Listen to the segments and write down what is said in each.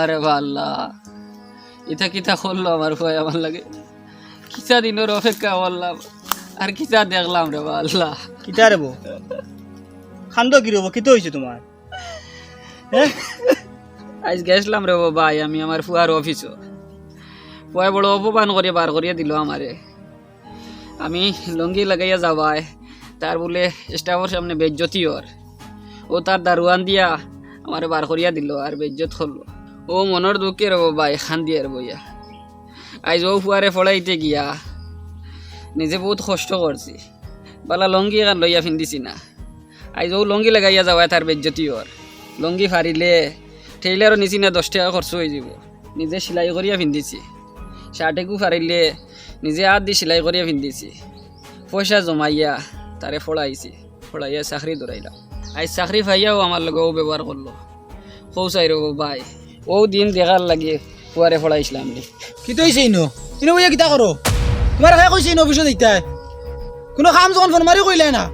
আরে বা আল্লাহ ইটা কিতা করল আমার ভয় আমার লাগে। কিতা দিনের অপেক্ষা করলাম আর কিতা দেখলাম রে আল্লাহ কিতা রে খান্দ কি রব কিতো হয়েছে তোমার? হ্যাঁ? আজ গেছিলাম রে ভাই আমি আমার ফুয়ার অফিসও ফুয়াই বড় অপমান করে বার করিয়া দিল আমারে। আমি লঙ্গি লাগাইয়া যাবাই তার বলে স্টাফের সামনে বেজ্জতি ওর। ও তার দারোয়ান দিয়া আমারে বার করিয়া দিল আর বেজ্জত করল ও মনের দুঃখে রব ভাই খান দিয়ার বইয়া আইজ ও ফুয়ারে ফলাইতে গিয়া। নিজে বহুত কষ্ট করছি বালা লঙ্গি এখান লইয়া ফিন্দিছি না। আইজ ও লঙ্গি লাগাইয়া যাওয়ায় তার বেজ্জতি ওর লঙ্গি ফারিলে টেইলারও নিচি না দশ টাকা খরচ হয়ে যাব। নিজে সেলাই করিয়া পিন্ধিছি শার্টেকু ফারিলে নিজে হাত দি সেলাই করিয়া পিন্ধিছি পয়সা জমাইয়া তারে ফড়াইছি ফড়াইয়া চাকরি ধরাইলাম আজ চাকরি পাইয়াও আমার লগে ও ব্যবহার করল কৌ চাই রব ভাই ও দিন দেখার লাগে পুয়ারে ফড়াইছিলাম নি কিতো হয়েছে ইনো? ইনো বইয়া কিতা করো তোমার খাই কইছে ইনো অফিসত ইতাই। কোনো কাম যখন ফোন মারি কইলে না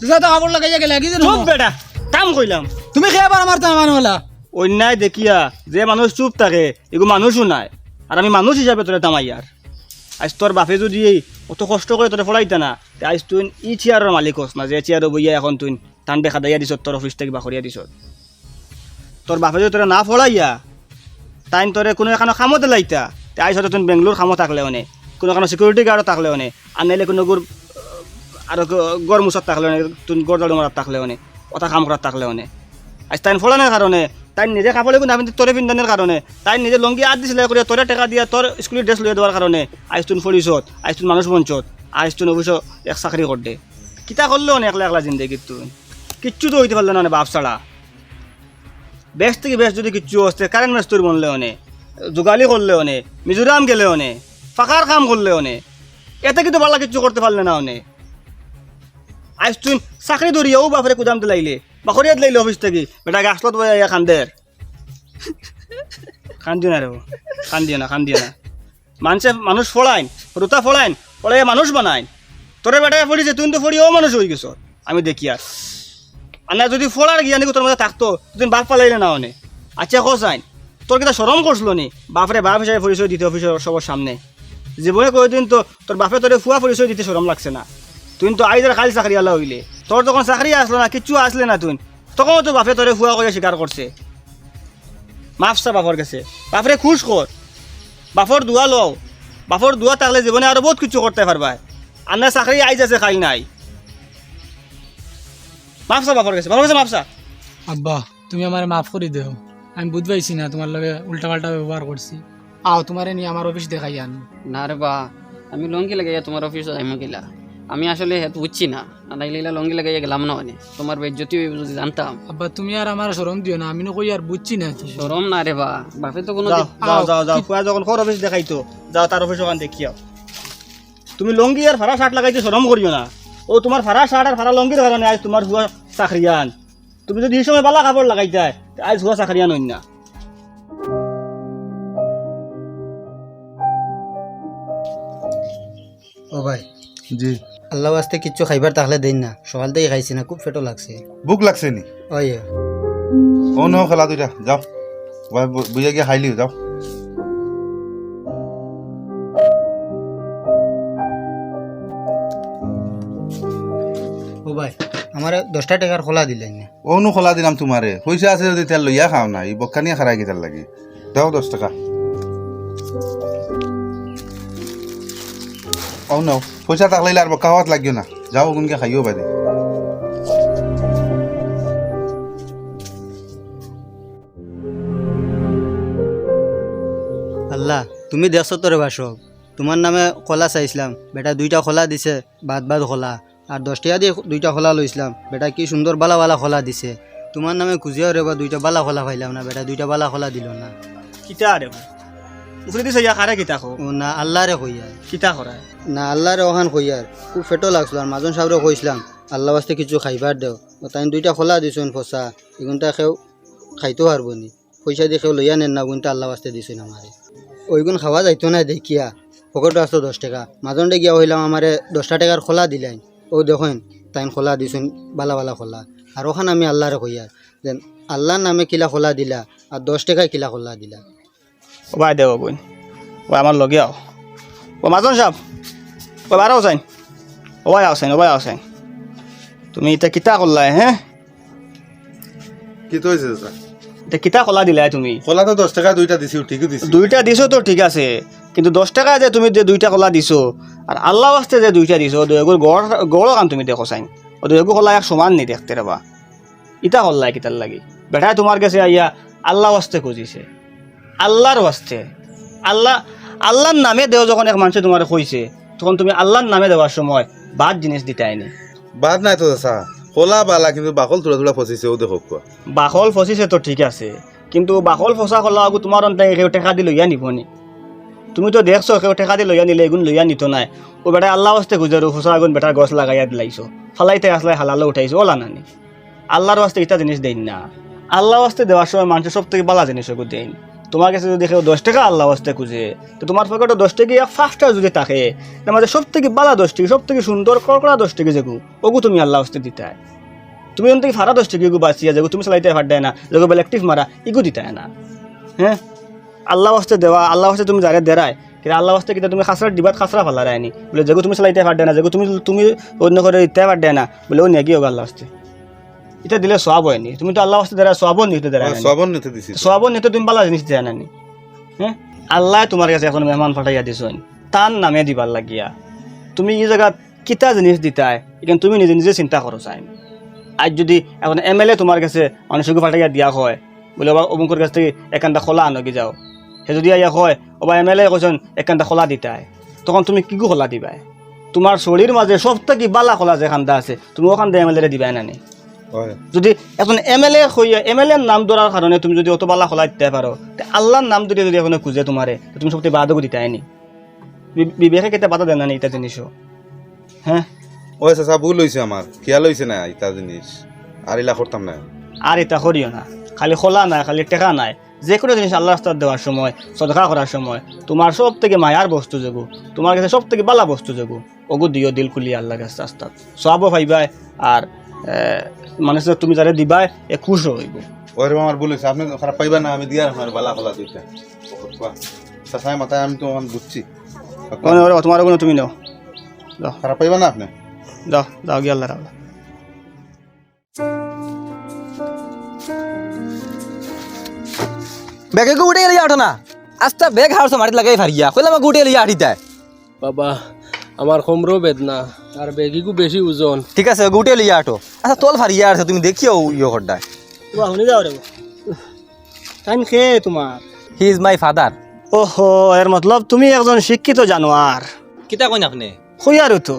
তো কাপড় লাগাইয়া গেলে কি চুপ বেটা কাম কইলাম তুমি খেয়ে পার আমার তার মানুষলা অন্যায় দেখিয়া যে মানুষ চুপ থাকে এগো মানুষও নাই। আর আমি মানুষ হিসাবে তোরে দামাইয়ার আজ তোর বাপে যদি অত কষ্ট করে তোরে ফলাইতা না তে আজ তুই ই চেয়ারের মালিক হস না যে চেয়ারও বইয়া এখন তুই টান দেখা দাইয়া দিছত তোর অফিস থেকে বাখরিয়া দিছত। তোর বাপে যদি তোরে না ফলাইয়া, তাইন তোরে কোনো এখানে কামতে লাইতা তে আইস তুই বেঙ্গলোর কামো থাকলে অনে কোনো এখানে সিকিউরিটি গার্ডও থাকলে অনে আর নাইলে কোনো গুর আর গড় মুসাত থাকলে অনে তুই গড় দাড়ি মারাত থাকলে অনে কথা কাম করার থাকলে অনে আজ তাই ফলানোর কারণে তাই নিজে কাপড়ে কিন্তু আমি তোরে পিন্ধানোর কারণে। তাই নিজে লঙ্গি আদ দিছিলে করে তোরে টাকা দিয়া তোর স্কুলের ড্রেস লইয়া দেওয়ার কারণে আইস তুন ফরিছত আইস তুন মানুষ মঞ্চত আইস তুন অবশ্য এক চাকরি করতে কিতা করলেও না একলা একলা জিন্দগি তুই কিচ্ছু তো হইতে পারল না বাপ ছাড়া বেশ থেকে বেশ যদি কিচ্ছু হচ্ছে কারেন্ট মেস্তুর বনলে অনে যোগালি করলে অনে মিজোরাম গেলে অনে ফাঁকার কাম করলে অনে এতে কিন্তু পাল্লা কিচ্ছু করতে পারলে না অনে আইস তুই চাকরি ধরিয়াও বাপরে কুদামতে লাইলে বাখরিয়াত লাইলে অফিস থেকে, বেটা গাছলত বই আইয়া খান্দের খান দিও না রে খান দিও না খান দিও না। মানুষে মানুষ ফলাইন রুতা ফলাইন ফলাই মানুষ বানাইন। তোরে বেটায় ফড়িছে তুই তো ফড়ি ও মানুষ হয়ে গেছ। আমি দেখি আর আনা যদি ফলার গিয়া নাকি তোর মধ্যে থাকতো তুই বাপ পালাইলে না অনে আচ্ছা কসাইন তোর কিতা সরম করছিল নি? বাপরে বাপ হিসাবে পরিচয় দিতে অফিসের সবার সামনে। জীবনে কোনোদিন তো তোর বাপে তোরে ফুয়া পরিচয় দিতে সরম লাগছে না। তুই তো আইদের খালি চাকরি আলা হইলে। তোর তখন চাকরি আসলো না, কিচ্ছু আসলে না তুই তখন তো বাপে তোরে ফুয়া করে স্বীকার করছে। মাফসা বাপর কাছে। বাপরে খুশ কর। বাপর দুয়া লও। বাপর দুয়া থাকলে জীবনে আরও বহুত কিছু করতে পারবা আন্না চাকরি আইজ আছে, খাই নাই। মাফসা বাপর কাছে বাপর কাছে মাফসা? আব্বা তুমি আমার মাফ করে দেও। আমি বুঝ পাইছি না তোমার লগে উল্টা পাল্টা ব্যবহার করছি। আও তোমারে নিয়ে আমার অফিস দেখাই আন। না রে বা আমি লঙ্গি লাগাইয়া তোমার অফিসে যাইমো গেলা। আমি আসলে হেতু বুঝছি না না লাইলা লঙ্গি লাগাইয়া গেলাম না মানে। তোমার বেজ্জতি হইব যদি জানতাম। আব্বা তুমি আর আমার সরম দিও না আমি কই আর বুঝছি না তো। সরম না রে বা বাপে তো কোনো যাও যাও যাও ফুয়া যখন খর অফিস দেখাইতো যাও তার অফিস ওখান দেখিয়াও তুমি লঙ্গি আর ফাড়া শার্ট লাগাইতে সরম করিও না। ও তোমার ফাড়া শার্ট আর ফাড়া লঙ্গির কারণে আজ তোমার হুয়া চাকরিয়ান তুমি যদি এই সময় বালা কাপড় লাগাইতে আজ হুয়া চাকরিয়ান হইন না। ও ভাই। জি। আল্লাহ আস্তে কিচ্ছু খাইবার তাহলে দেন না। সকাল থেকে খাইছি না খুব পেটো লাগছে। বুক লাগছে নি? ওই ও ন খেলা দুইটা। যাও। বুঝে গিয়ে খাইলি যাও। ও ভাই। আমার দশটা টাকার খোলা দিলেন না ও খোলা দিলাম তোমারে। পয়সা আছে যদি তেল লইয়া খাও না এই বক্কানিয়া খারাই গিয়ে লাগি। দাও দশ টাকা। ও নাও। পয়সা থাকলে আর বক্কা হওয়াত লাগিও না। যাও কোনকে খাইও বাইরে আল্লাহ তুমি দেখছ তোরে বাসব তোমার নামে খোলা চাইছিলাম বেটা দুইটা খোলা দিছে বাদ বাদ খোলা। আর দশ টাকা দিয়ে দুইটা খোলা লইছিলাম বেটা কি সুন্দর বালা বালা খোলা দিছে। তোমার নামে খুঁজিয়াও রে বা দুইটা বালা খোলা পাইলাম না বেটা দুইটা বালা খোলা দিল না। কিতা রে উফরে দিছে ইয়া খারে কিতা খো না আল্লাহ রে কইয়ার। কিতা করা না আল্লাহ রে ওখান কইয়ার। খুব ফেটো লাগছিল আর মাজন সাহেবরে কইছিলাম আল্লাহ বাস্তে কিছু খাইবার দেও। তাই দুইটা খোলা দিছুন ফসা এগুনটা কেউ খাইতেও পারব নি। পয়সা দিয়ে কেউ লইয়া নেন না গুনটা আল্লাহ বাস্তে দিছুন আমারে। ওইগুন খাওয়া যাইতো না দেখিয়া। পকেটে আসতো দশ টাকা। মাজনটা গিয়া হইলাম আমারে দশটা টাকার খোলা দিলেন। ও দেখেন তাই খোলা দিছুন বালা বালা খোলা। আর ওখান আমি আল্লাহরে কইয়ার যেন আল্লাহর নামে কিলা খোলা দিলা আর দশ টাকায় কিলা খোলা দিলা। ও ভাই দেব বোন ও আমার লগে আও। ও মাজন সাহেব ও বারো হোসেন ও ভাই হোসেন ও ভাই হোসেন তুমি এটা কিতা করলাই হ্যাঁ? কি তো হয়েছে চাচা কিতা কলা দিলাই তুমি? খোলা তো দশ টাকা দুইটা দিছি ঠিকই দিছি। দুইটা দিছো তো ঠিক আছে কিন্তু দশ টাকা যে তুমি যে দুইটা কলা দিছো আর আল্লাহ আসতে যে দুইটা দিছো দুয়েগুর গড় গড় কাম তুমি দেখো চাইন। ও দুয়েগু কলা এক সমান নি দেখতে রবা ইটা কল্লাই কিতার লাগি। বেটায় তোমার কাছে আইয়া আল্লাহ ওয়াস্তে খুঁজিছে। আল্লাহর ওয়াস্তে। আল্লাহ আল্লাহর নামে দেও যখন এক মানুষে তোমার কইছে তখন তুমি আল্লাহর নামে দেওয়ার সময় বাদ জিনিস দিতাইনি বাদ নাই তো চাচা। খোলা বালা, কিন্তু বাকল থোড়া থোড়া ফসিছে ও দেখো কোয়া বাকল ফচিছে তো ঠিক আছে, কিন্তু বাকল ফচা কলা আগু তোমার অন্তে কেউ টেকা দি লইয়া নিব নি। তুমি তো দেখছ কেউ টেকা দি লইয়া নিলে এগুন লইয়া নিত নাই। ও বেটা, আল্লাহ আসতে গুজারো ফসা আগুন বেটার গছ লাগাইয়া দিলাইছো ফালাইতে আসলে হালালে উঠাইছো ওলা নানি। আল্লাহর ওয়াস্তে ইটা জিনিস দেন না। আল্লাহ ওয়াস্তে দেওয়ার সময় মানুষের সব থেকে বালা জিনিস ওগুলো দেন তোমার কাছে যদি কেউ দশ টাকা আল্লাহ ওয়াস্তে খুঁজে, তো তোমার পকেটে দশ টাকা এক ফার্স্টটা যদি থাকে মাঝে সব থেকে বালা দশ টাকা সব থেকে সুন্দর কড়কড়া দশ টাকা যেগু, ওগু তুমি আল্লাহ ওয়াস্তে দিতায় তুমি অন্ত ফারা দশ টাকা বাঁচিয়া যাব তুমি চালাইতে ফাট দেয় না যাব ইলেকট্রিক মারা ইগু দিতে না। হ্যাঁ? আল্লাহ ওয়াস্তে দেওয়া আল্লাহ ওয়াস্তে তুমি যারে দেরায়, কিন্তু আল্লাহ ওয়াস্তে কিন্তু তুমি খাসরা দিবাত খাসরা ফালা রায়নি বলে যেগু তুমি চালাইতে ফাট দেয় না, যেগু তুমি তুমি অন্য করে দিতে ফাট দেয় না, বলে ও কি হোক আল্লাহ ওয়াস্তে এটা দিলে সব হয়নি। তুমি তো আল্লাহ ওয়াস্তে দেরা সবও নিতে দেরা সবন নিতে দিছি সবও নিতে তুমি বালা জিনিস দেয় নানি হ্যাঁ? আল্লাহ তোমার কাছে এখন মেহমান ফাটাইয়া দিছন। তার নামে দিবার লাগিয়া। তুমি এই জায়গাত কিতা জিনিস দিতাই এখানে তুমি নিজে নিজে চিন্তা করো চাই। আজ যদি এখন এম এল এ তোমার কাছে মানুষকে ফাটাইয়া দিয়া হয় বলে ওবা অমুকের কাছ থেকে একান্তা খোলা আনকি যাও। সে যদি আইয়া হয় ওবা এম এল এ কৈছেন একান্তা খোলা দিতাই তখন তুমি কি খোলা দিবাই? তোমার শরীর মাঝে সব থেকে বালা খোলা যে খান্দা আছে তুমি ওখান দিয়ে এম এল এ দিবাই নানি। হয় যদি এখন এম এল এ হইয়া এম এল এর নাম ধরার কারণে তুমি যদি অত বালা খোলা দিতে পারো তে আল্লাহর নাম ধরে যদি এখন খুঁজে তোমারে তুমি সবথেকে বাদও দিতে নি বি- বিবেকে কেটে বাধা দেন না নি এটা জিনিসও হ্যাঁ ওই চাচা ভুল হয়েছে আমার খেয়াল হয়েছে না ইটা জিনিস আর ইলা করতাম না আর এটা করিও না। খালি খোলা নাই খালি টেকা নাই। যে কোনো জিনিস আল্লাহ রাস্তার দেওয়ার সময় সদকা করার সময় তোমার সব থেকে মায়ার বস্তু যোগু তোমার কাছে সব থেকে বালা বস্তু যোগু ওগু দিও দিল খুলি আল্লাহ কাছে রাস্তাত সবও পাইবাই আর মানুষের তুমি যারা দিবাই এ খুশও হইব। ওর আমার হয়েছে আপনি খারাপ পাইবা না আমি দিয়া রাখলাম বালা খোলা দুইটা কোয়া মাথায় আমি তো আমার বুঝছি মানে ওরা তোমার কোনো তুমি নাও। যাও খারাপ পাইবা না আপনি? যাও যাও গিয়ে আল্লাহ রাখলা বেগে গো উঠে লিয়া ওঠো না আস্তা বেগ হারছো মাটিত লাগাই ফারিয়া কইলা আমাকে উঠে লিয়া আঠিতা। বাবা আমার কোমরও বেদনা আর বেগিকু বেশি ওজন। ঠিক আছে উঠে লিয়া আঠো। আচ্ছা তোল ফারিয়া আছে তুমি দেখিও ইয়ে করডা বাবা শুনি যাও রে টাইম খে তোমার হি ইজ মাই ফাদার ওহো এর মতলব তুমি একজন শিক্ষিত জানোয়ার কিতা কইন আপনি? আর তো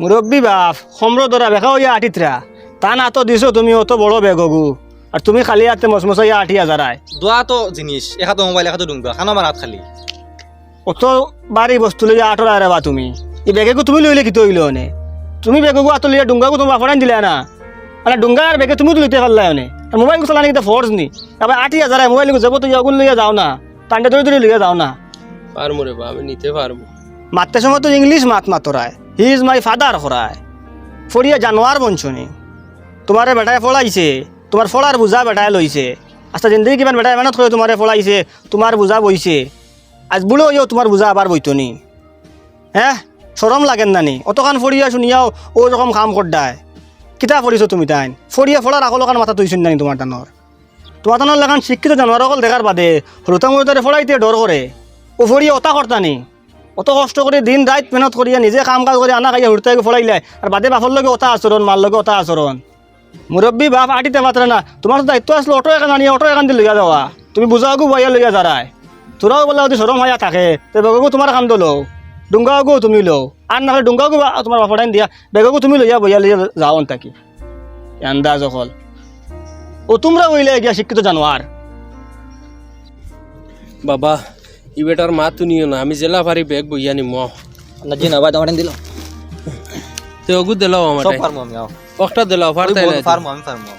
মুরব্বী বাপ সম্র ধরা বেখা হইয়া আটিতরা তা না তো দিছো তুমি অত বড় বেগগু। আর তুমি খালি হাতে মসমসাইয়া আঠি হাজারায় দোয়া তো জিনিস এখাতো মোবাইল এখাতো ডুংবা খানো আমার হাত খালি। অত বাড়ি বস্তু লইয়া আঠরা রে বা তুমি। এই বেগেগু তুমি লইলে কি তৈল নে তুমি বেগগু আত লইয়া ডুঙ্গাগু তোমার ফরান দিলে না? মানে ডুঙ্গা আর বেগে তুমি তো লইতে পারলাই নে আর মোবাইল চালানি কিন্তু ফোর্স নি? আবার আঠি হাজার মোবাইল যাব তো আগুন লইয়া যাও না? টান্ডে ধরে ধরে লইয়া যাও না? পারব রে বা আমি নিতে পারব মারতে সময় তো ইংলিশ মাত মাতরায় হি ইজ মাই ফাদার হরায় ফড়িয়া জানোয়ার বঞ্চনি। তোমারে বেটায় ফলাইছে তোমার ফলার বুঝা বেটায় লইছে আচ্ছা জিন্দগি কিমান বেটায় মেহনত করে তোমারে ফলাইছে তোমার বুঝা বইছে। আজ বুড়ো হইও তোমার বুঝা আবার বইতনি হ্যাঁ? সরম লাগেন নানি। অতখান ফড়িয়া শুনিয়াও ও রকম কাম করদায় কিতা ফরিছো তুমি তাই ফড়িয়া ফলার আকল কান মাথা তুইছেন নানি তোমার টানৰ। তোমার টানৰ লাগান শিক্ষিত জানোয়ার অকল দেখার বাদে হরুতা মুরতারে ফলাইতে ডর করে ও ফড়িয়া অতা কর্তানি অত কষ্ট করে দিন রাত মেহনত করিয়া নিজে কাম কাজ করে আনা খাইয়া হুড়তে ফলাইলে আর বাদে বাপর লগে অতা আচরণ মার লগে অতা আচরণ মুরব্বী বাপ আটিতে মাত্র না তোমার দায়িত্ব আসলে অটো এখান আনিয়া অটো এখান দিয়ে লইয়া যাওয়া তুমি বুঝাগু বইয়া লইয়া যারায় তোরাও বলে যদি সরম হইয়া থাকে তে বেগকু তোমার কাম দলো। ডুঙ্গাগু তুমি লও। আর না ডুঙ্গাগু তোমার বাপটাইন দিয়া বেগকু তুমি লইয়া বইয়া লইয়া যাও তাকি আন্দাজ অকল। ও তোমরা বইলে গিয়া শিক্ষিত জানোয়ার বাবা ই বেটার মা তুনিও না আমি জেলা পারি বেগ বইয়া নিম না জি না ভাই তোমার দিল। তে অগু দিলাও আমার সব ফার্মো আমি আও। একটা দিলাও ফার্মো আমি ফার্মো